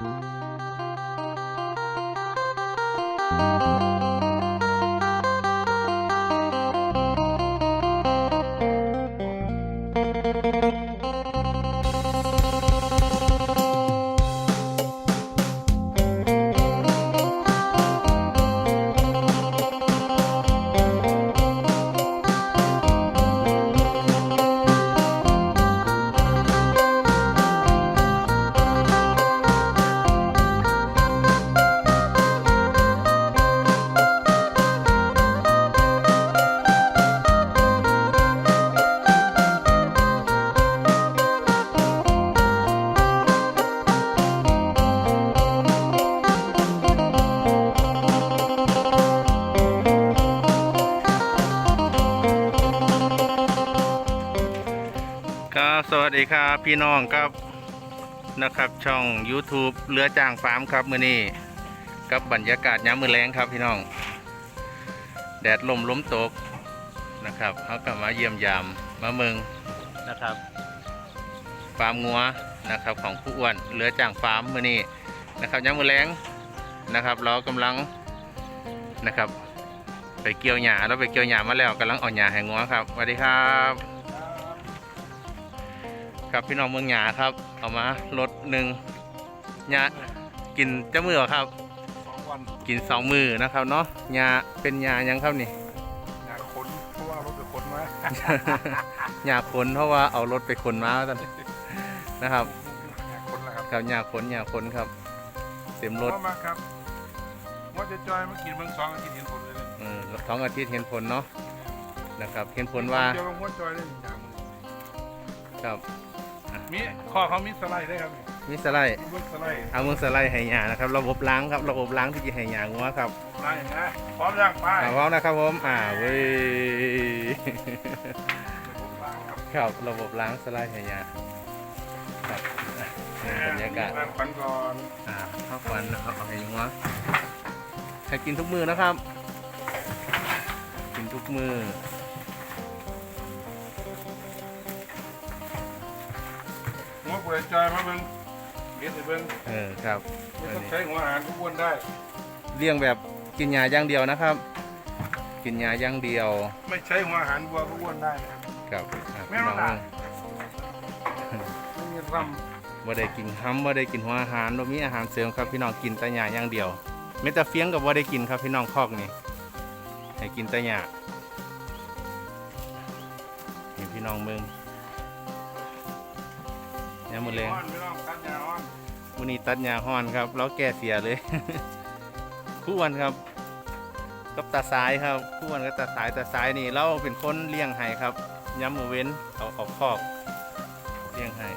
ครั ครับพี่น้องครับนะครับช่อง YouTube เรือจ้างฟาร์มครับ มื้อนี้กับบรรยากาศยามมื้อแรงครับพี่น้อง แดดลมล้มตกนะครับเขาก็มาเยี่ยมยามมาเมืองนะครับฟาร์มงัวนะครับของผู้อ้วนเรือจ้างฟาร์มมื้อนี้นะครับยามมื้อแรงนะครับ เรากำลังนะครับ ไปเกี่ยวหญ้าเราไปเกี่ยวหญ้ามาแล้วกำลังเอาหญ้าให้งัวครับสวัสดีครับ ครับพี่น้องเมืองหยาครับ เอามารถหนึ่งหยากินเจ้ามือครับ สองวันกินสองมือนะครับเนาะหยาเป็นหยายังครับนี่อยากขนเพราะว่ารถไปขนมาหยาขนเพราะว่าเอารถไปขนมาท่านนะครับอยากขนแล้วครับกับหยาขนหยาขนครับ เต็มรถเข้ามาครับว่าจะจอยมากินเมืองสองก็กินเห็นผลเลยเออสองอาทิตย์เห็นผลเนาะนะครับ เห็นผลว่าเจอกับหัวจอยเลยอย่างมึงครับ มีข้อเขามีสไลด์ได้ครับมีสไลด์ มีเบิร์สไลด์เอามือสไลด์ให้หยานะครับ ระบบล้างครับ ระบบล้างที่จะให้หยางัวครับไล่นะพร้อมยังไปอ่าพร้อมนะครับผม อ่าเว้ย ครับครับระบบล้างสไลด์ให้หยาครับอะนี่บรรยากาศมีขวัญก่อน อ่าข้าวควันนะครับเอาให้ยุงวะให้กินทุกมือนะครับ กินทุกมือ เปิดจอยมาเบิ้งเฮ็ดให้เบิ้งเออครับไม่อันต้องนี้ใช้หัวอาหารทุกวนได้เลี้ยงแบบกินยาอย่างเดียวนะครับ กินยาอย่างเดียว ไม่ใช้หัวอาหารวัวทุกวนได้นะครับกับอะไม่พี่ต้น้อองงด่าไม่มีรบ่ได้กินห้ำบ่ได้กินหัวอาหารบ่มีอาหารเสริมครับพี่น้องกินแต่ยาอย่างเดียวเมตาเฟียงกับบ่ได้กินครับพี่น้องคอกนี่ให้กินแต่ยานี่พี่น้องเมือง ยามำมื้อแลงอ้อนไม่ต้องตัดยาอ้อนวันนี้ตัดยาฮ้อนครับ แล้วแก่เสียเลย คู่วันครับ กับตาซ้ายครับคู่วันกับตาซ้ายตาซ้ายนี่เราเป็นคนเลี้ยงไห้ครับ ย้ำมือเว้นเอาเออกคอกเลี้ยงไห้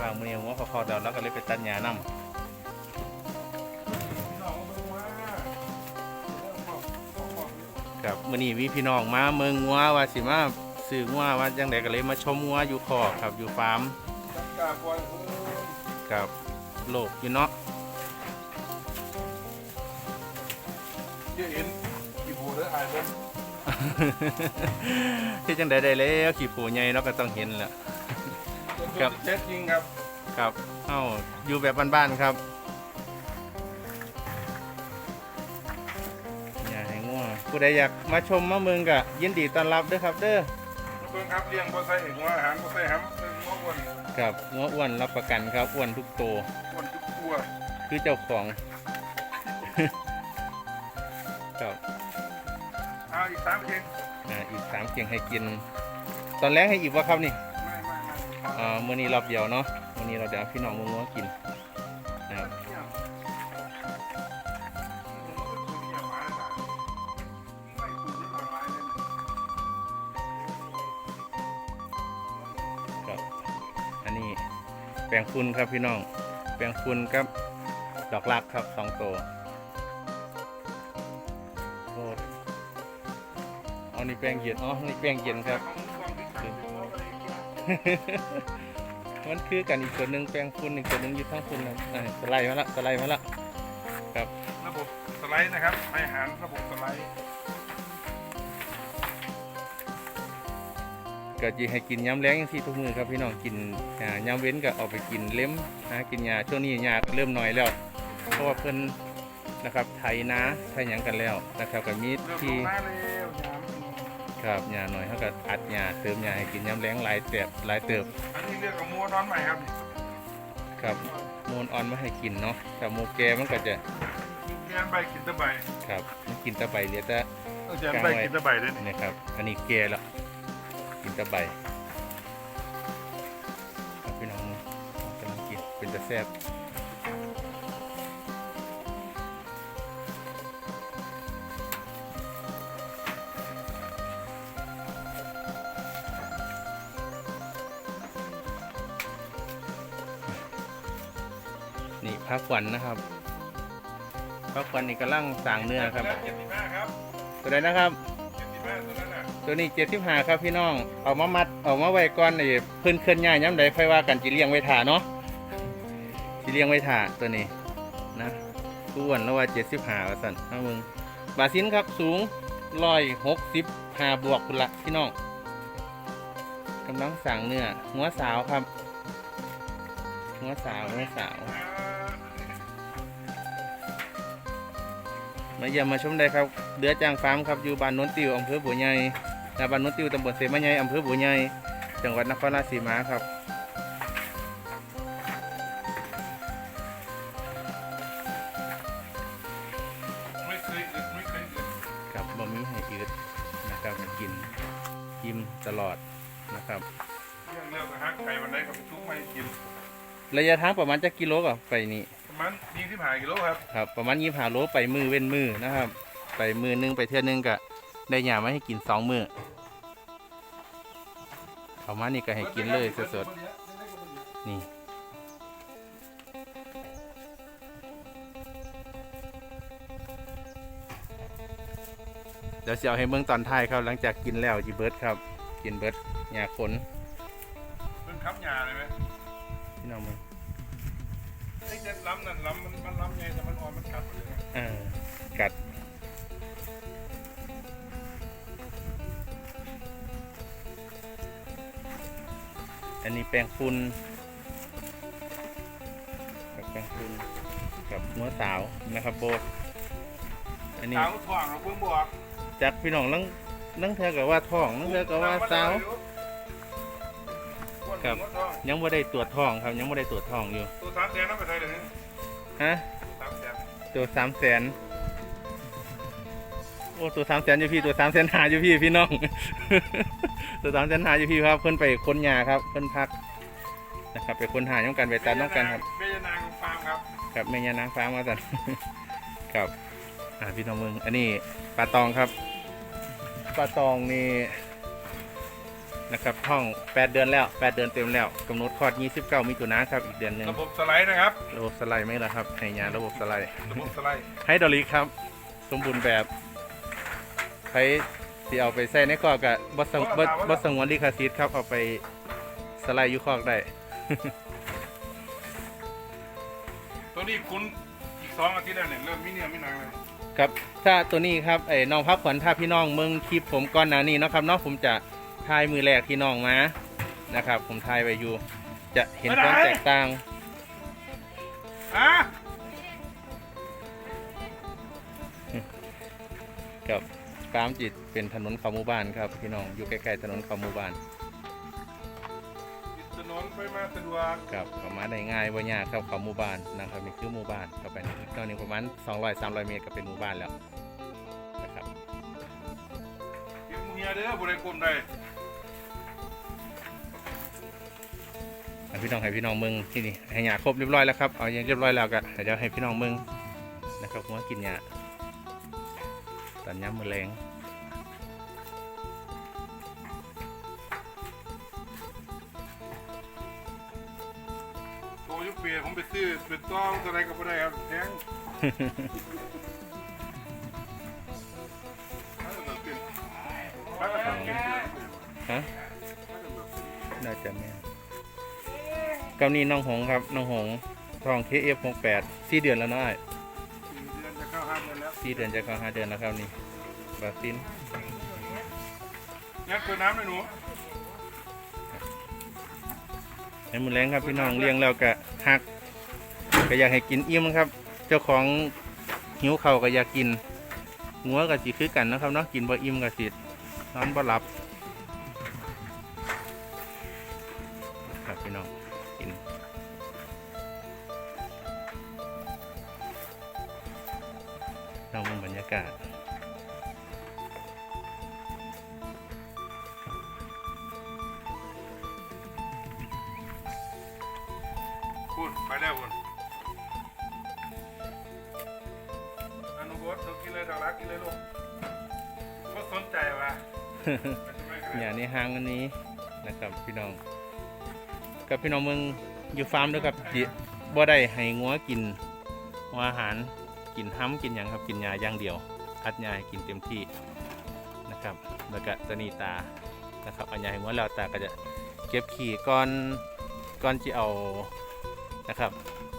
วางมือหัวเขาคอกเดาแล้วก็เลยไปตัดยานํพี่น้องเอาเบิ่งมาเรื่องของของของนี่กับมือนี้มีพี่น้องมาเมืองงัวว่าสิมา ซื้องัวว่าจังไดก็เลยมาชมงัวอยู่คอกครับอยู่ฟาร์มกับโลกอยู่เนาะเดี๋ยวเห็นกี่โบเด้ออายเบิ่งที่จังไดได้แล้วขี่ผูใหญ่เราก็ต้องเห็นแหละครับเช็ดจริงครับครับเอ้าอยู่แบบบ้านๆครับอย่าให้ง่วงผู้ใดอยากมาชมมาเมืองกะยินดีต้อนรับด้อครับเด้อ เบิ่งครับเลี้ยงบ่ใส่หัวอาหารบ่ใส่หำเป็นหัวอ้วนครับงัวอ้วนรับประกันครับอ้วนทุกโตวอ้วนทุกตัวคือเจ้าของ ครับเอาอีกสามเข่งอ่าอีกสามเกียงให้กิน ตอนแรกให้อีกว่าครับนี่ไม่ไม่ไม่พออ่ามื้อนี้รอบเดียวเนาะมื้อนี้เราเดี๋ยวพี่น้องมืองัวกิน แปลงฝุ่นครับพี่น้อง แปลงฝุ่นกับดอกรักครับสองตัวโอ้เอานี่แปลงเย็นอ๋อนี่แปลงเย็นครับ มันคือกันอีกตัวหนึ่งแปลงฝุ่นอีกตัวหนึ่งอยู่ทั้งฝุ่นนะอ่าสไลด์มาละสไลด์มาละครับ ระบบสไลด์นะครับ ให้หารระบบสไลด์ ก็จะให้กินย้ำแรงอย่างที่ทุกมือครับพี่น้องกินอ่าย้ำเว้นก็เอาไปกินเล้มหากินยาช่วงนี้ยาก็เริ่มน้อยแล้ว เพราะว่าเพิ่นนะครับไถนาไถหยังกันแล้วนะครับก็มีเริ่มลที่งมาแล้วยามครับยาหน่อยเขาก็อัดยาเติมยาให้กินย้ำแรงหลายเติบหลายเติบอันนี้เรียกว่ามัวนอนใหม่ครับครับมูลออนมาให้กินเนาะแต่หมูแกมันก็จะแกนใบกินตะไบครับมันกินแตะใบเหลือแต่แกนใบกินตะไบด้วยนี่นะครับ อันนี้แกแล้วกินแตะใบครับพี่น้องกำลังกินเป็นตะแซ่บนี่พักขวัญนะครับพักขวัญนี่กำลังสั่งเนื้อครับเจ็ดสิบห้าครับตัวไหนนะครับ ตัวนั้นน่ะตัวนี้เจ็ดสิบห้าครับพี่น้อง เอามามัด เอามาไว้ก่อนไอ้เพิ่อนเคลื่อนย้ายย้ำใดค่อยว่ากันจีเลี้ยงไว้ถ่าเนาะจีเลี้ยงไว้ถ่าตัวนี้นะทุกวันแล้วว่าเจ็ดสิบห้าว่าสั่นเอามึงบาซินครับสูงร้อยหกสิบห้าบวกคุณละพี่น้องกำลังสั่งเนื้อหัวสาวครับหัวสาวหัวสาว มาเยี่ยมมาชมได้ครับเดือจางฟาร์มครับอยู่บ้านโนนติวอำเภอบัวใหญ่นะบ้านโนนติวตำบลเสมาใหญ่อำเภอบัวใหญ่จังหวัดนครราชสีมาครับไม่เคยอึดไม่เคยอึดกับบะหมี่ให้อืดนะครับให้กินกินตลอดนะครับเรื่องเลิกนะฮะไก่วันไหนก็ไปทุกไม่กิน ระยะทางประมาณจะกิโลก็ไปนี่ประ มาณยี่สิบห้ากิโลครับครับประมาณยี่ห้าโลไปมือเว้นมือนะครับ ไปมือหนึงไปเทื่อนึงก็ได้ยามาให้กินสองมือเอามานี่ก็ให้กินเลยสดๆนี่เดี๋ยวจะเอาให้เมืองตอนท้ายครับ หลังจากกินแล้วจีเบิร์ดครับ กินเบิร์ดยาขนเป็นคับยาเลยไหมพี่น้องมึง ไอ้เจ็ดล้ำนั่นล้ำมันมันล้ำไงแต่มันอ่อนมันกัดเลยนะเออกัด อันนี้แปรงฝุ่นกับแปรงฝุ่นกับหัวสาวนะครับโบอันนี้สาวถ่วงเราเพิ่งบอกจากพี่น้องลังลังเธอกับว่าท้องลังเธอกับว่าสาว ครับ ยังไม่ได้ตรวจท้องครับ ยังไม่ได้ตรวจท้องอยู่ ตัวสามแสนนั่นไปไทยเลยฮะสามแสนตัวสามแสนโอ้ตัวสามแสนอยู่พี่ตัวสามแสนหาอยู่พี่พี่น้อง ตัวสามแสนหาอยู่พี่ครับเพิ่นไปค้นยาครับเพิ่นพักนะครับไปค้นหาต้องกันไปตัดต้องกันครับเบยนางฟาร์มครับครับแม่ยานางฟ้ามาตัดครับอ่าพี่น้องมึงอันนี้ปลาตองครับปลาตองนี่ นะครับท้อง 8 เดือนแล้ว 8 เดือนเต็มแล้วกำหนดคลอด 29มิถุนายนครับอีกเดือนหนึ่งระบบสไลด์นะครับ ระบบสไลด์ไหมล่ะครับให้ยาระบบสไลด์ระบบสไลด์ให้ดอลลิกครับ สมบูรณ์แบบใครที่เอาไปใส่ในคอกกับบสงบบบสงวนลิขสิทธิ์ครับเอาไปสไลด์อยูคอกได้ ตัวนี้คุณอีกสองอาทิตย์แล้วเนี่ยเริ่มมีเนี่ยไม่นานเลยครับถ้าตัวนี้ครับไอ้น้องพักขวัญถ้าพี่น้องเมืองคลิปผมก่อนหน้านี้เนาะครับเนาะผมจะ ทายมือแรกที่น้องมานะครับ ผมทายไว้อยู่ จะเห็นความแตกต่างอะกับฟาร์มจิตเป็นถนนเขาหมู่บ้านครับพี่น้องอยู่ใกล้ๆถนนเขาหมู่บ้านติดถนนไปมาสะดวกครับเข้ามาได้ง่ายว่ายากครับเขาหมู่บ้านนะครับนี่คือหมู่บ้านเข้าไปนี่ตอนนี้ประมาณ200 300 เมตรก็เป็นหมู่บ้านแล้วนะครับเก็บมือเฮียเด้อบริกรมได้ พี่น้องให้พี่น้องเมืองที่นี่ให้ยาครบเรียบร้อยแล้วครับเอาอย่างเรียบร้อยแล้วก็เดี๋ยวให้พี่น้องเมืองนะครับผมว่ากินยาตอนย้ำมือแรงโตยุคเปียผมไปซื้อเป็นต้องอะไรก็ไม่ได้ครับแพงถ้าเกิดเป็นถ้าเกิดเป็นฮะน่าจะแม่น กับนี่น้องหงครับน้องหงทอง KF68 สี่เดือนแล้วเนาะอ้ายเดือนจะเข้าห้าเดือนแล้วสี่เดือนจะเข้าห้าเดือนแล้วครับนี่บาซินงั้นคือน้ำเลยหนูให้มือแรงครับพี่น้องเลี้ยงแล้วก็หักก็อยากให้กินอิ่มครับ เจ้าของหิวเข่าวก็อยากกินงัวกับสิคือกันนะครับเนาะกินบ่อิ่มกับสินอนบ่หลับครับ รากินเลยทางรักกินเลยลูกก็สนใจว่ะอย่านในห้างอันนี้นะครับพี่น้อง กับพี่น้องเมืองอยู่ฟาร์มด้วยครับจิบ่ได้ให้งัวกินหัวอาหารกินห้ำกินยังครับกินยาอย่างเดียวอัดยาให้กินเต็มที่นะครับ แล้วก็ตนีตานะครับอันยาให้งัวแล้วตาก็จะเก็บขี่ก่อนก่อนที่เอานะครับ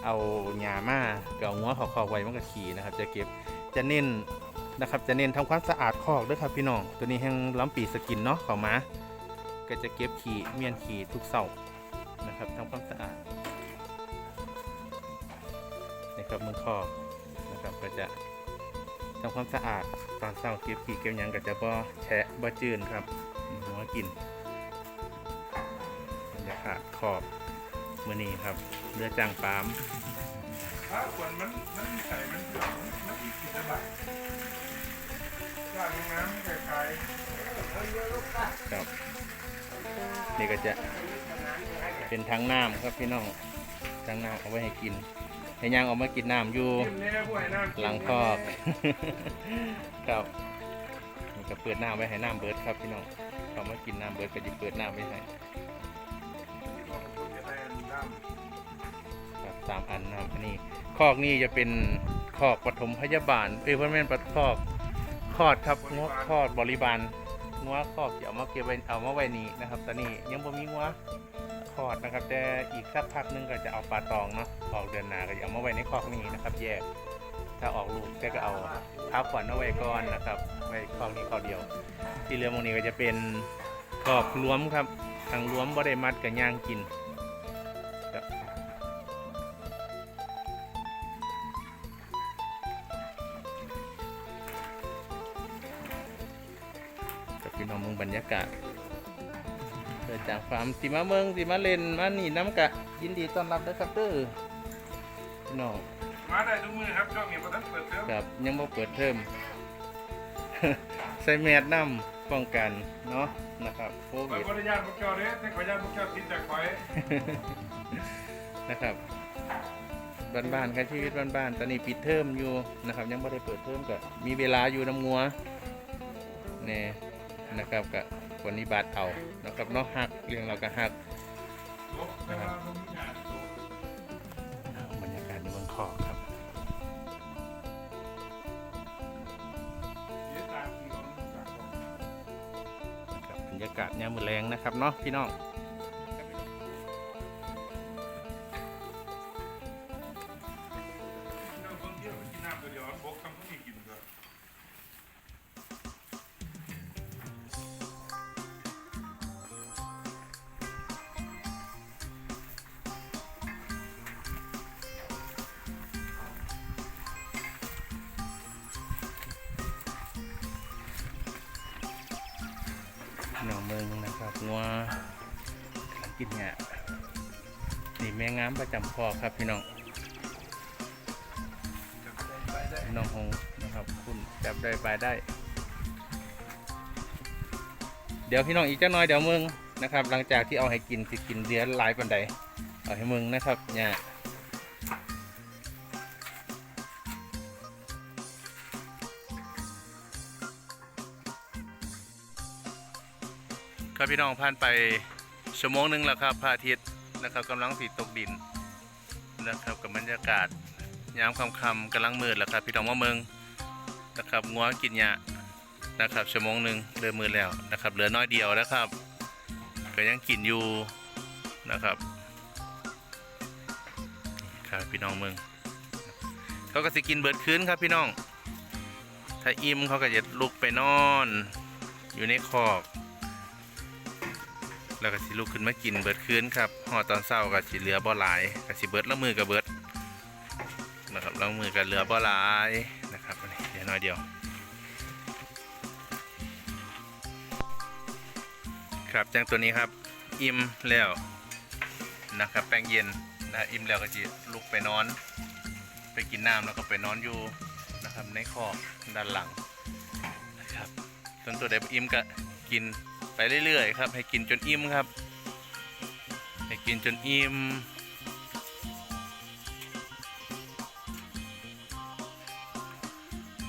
เอาหญ้ามาก็เอางัวขาคอไว้มันก็ขี่นะครับ จะเก็บจะเน้น นะครับจะเน้นทำความสะอาดคอกด้วยครับพี่น้อง ตัวนี้แห้งล้ำปีสกินเนาะเขามาก็จะเก็บขี้เมียนขี้ทุกเสาร์นะครับทำความสะอาดนะครับมือคอกนะครับก็จะทำความสะอาดตอนเสาร์เก็บขี้เก็บยังก็จะบ่แฉะบ่จืนครับหัวกินบรรยากาศขอบมือนี้ครับเรือจ้างปามถ้าคนมันมันมีไข่มันเผือกมันอีกกี่จะบาทย่างน้ำ ครับนี่ก็จะเป็นทางน้ำครับพี่น้องทางน้ำเอาไว้ให้กินให้ย่างออกมากินน้ำอยู่ๆกินเนี่ยพวกไอ้น้ำหลังคอกครับนี่ก็เปิดน้ำไว้ให้น้ำเบิดครับพี่น้องเขามากินน้ำเบิดก็จะเปิดน้ำไว้ให้ครับสามอันน้ำอันนี้คอกนี่จะเป็นคอกปฐมพยาบาลเอ้ยเพื่อแม่นปฐคอก คอดครับงัวคอดบริบาลงัวคอกจะเอามาเก็บไว้เอามาไว้นี่นะครับ ตอนนี้ยังบ่มีงัวคอดนะครับ แต่อีกสักพักหนึงก็จะเอาปลาตองเนาะออกเดือนหน้าก็จะเอามาไว้ในคอกนี้นะครับ แยก ถ้าออกลูกแต่ก็เอาพักผ่อนเอาไว้ก่อนนะครับไว้คอกนี้คอกเดียว ที่เรือมงนี้ก็จะเป็นคอกรวมครับทางรวมบ่ได้มัดกับย่างกิน สิมาเมืองสิมาเล่นมานี่น้ำกะ ยินดีต้อนรับด้วยครับเด้อพี่น้องมาได้ทุกมือครับช่วงนี้ประทับเปิดเทอมครับยังบ่เปิดเทอมใส่แมสน้ำป้องกันเนาะนะครับโคไปวิดบริญาณพวกเจ้าเด้แต่ขออนุญาตพวกเจ้าติดจากไฟนะครับบ้านๆครับชีวิตบ้านๆตอนนี้ปิดเทอมอยู่นะครับ ยังไม่ได้เปิดเทอมก็มีเวลาอยู่น้ำงัวเนี่ยนะครับกับ วันนี้บาดเอานะครับเนาะหักเรื่องเราก็หักลบแต่ว่าผมมีงานลบบรรยากาศในเมืองคอกครับอากผมนะครับบรรยากาศยามมือแรงนะครับเนาะพี่น้อง พี่น้องเมืองนะครับงัวกำลังกินเนี่ยนี่แม่งามประจำคอกครับพี่น้องน้องคงนะครับ คุณจับได้ไปได้ เดี๋ยวพี่น้องอีกจักหน้อยเดี๋ยวมึงนะครับ หลังจากที่เอาให้กินสิกินเดือนหลายปันใดเอาให้มึงนะครับเนี่ย ครับพี่น้องผ่านไปชั่วโมงหนึ่งแล้วครับพระอาทิตย์นะครับกำลังสีตกดินนะครับกับบรรยากาศยามค่ำๆกำลังมืดแล้วครับพี่น้องว่าเมืองนะครับงัวกินหญ้านะครับชั่วโมงหนึ่งเริ่มมืดแล้วนะครับเหลือน้อยเดียวนะครับก็ยังกินอยู่นะครับครับพี่น้องเมืองเขาก็สิกินเบิดคืนครับพี่น้อง ถ้าอิ่มเขาก็จะลุกไปนอน อยู่ในคอก แล้วก็สิลุกขึ้นมากินเบิดคืนครับหอตอนเช้าก็สิเหลือบ่หลายก็สิเบิดละมือก็เบิดนะครับละมือก็เหลือบ่หลายนะครับนี่เดี๋ยวน้อยเดียว ครับจังตัวนี้ครับอิ่มแล้วนะครับแป้งเย็นนะอิ่มแล้วก็จะลุกไปนอน ไปกินน้ำแล้วก็ไปนอนอยู่นะครับในคอกด้านหลังนะครับส่วนตัวเด็กอิ่มก็กิน ไปเรื่อยๆครับ ให้กินจนอิ่มครับ ให้กินจนอิ่ม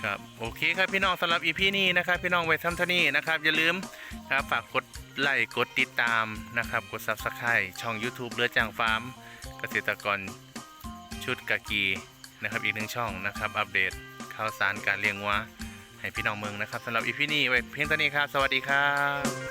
ครับโอเคครับพี่น้องสำหรับอีพีนี้นะครับ พี่น้องไว้ทำเท่านี้นะครับ อย่าลืมครับฝากกดไลค์กดติดตามนะครับ กด Subscribe ช่อง YouTube เรือจางฟาร์มเกษตรกรชุดกากีนะครับอีกหนึ่งช่องนะครับ อัปเดตข่าวสารการเลี้ยงวัวให้พี่น้องเมืองนะครับสำหรับอีพีนี้ไว้เพียงเท่านี้ครับ สวัสดีครับ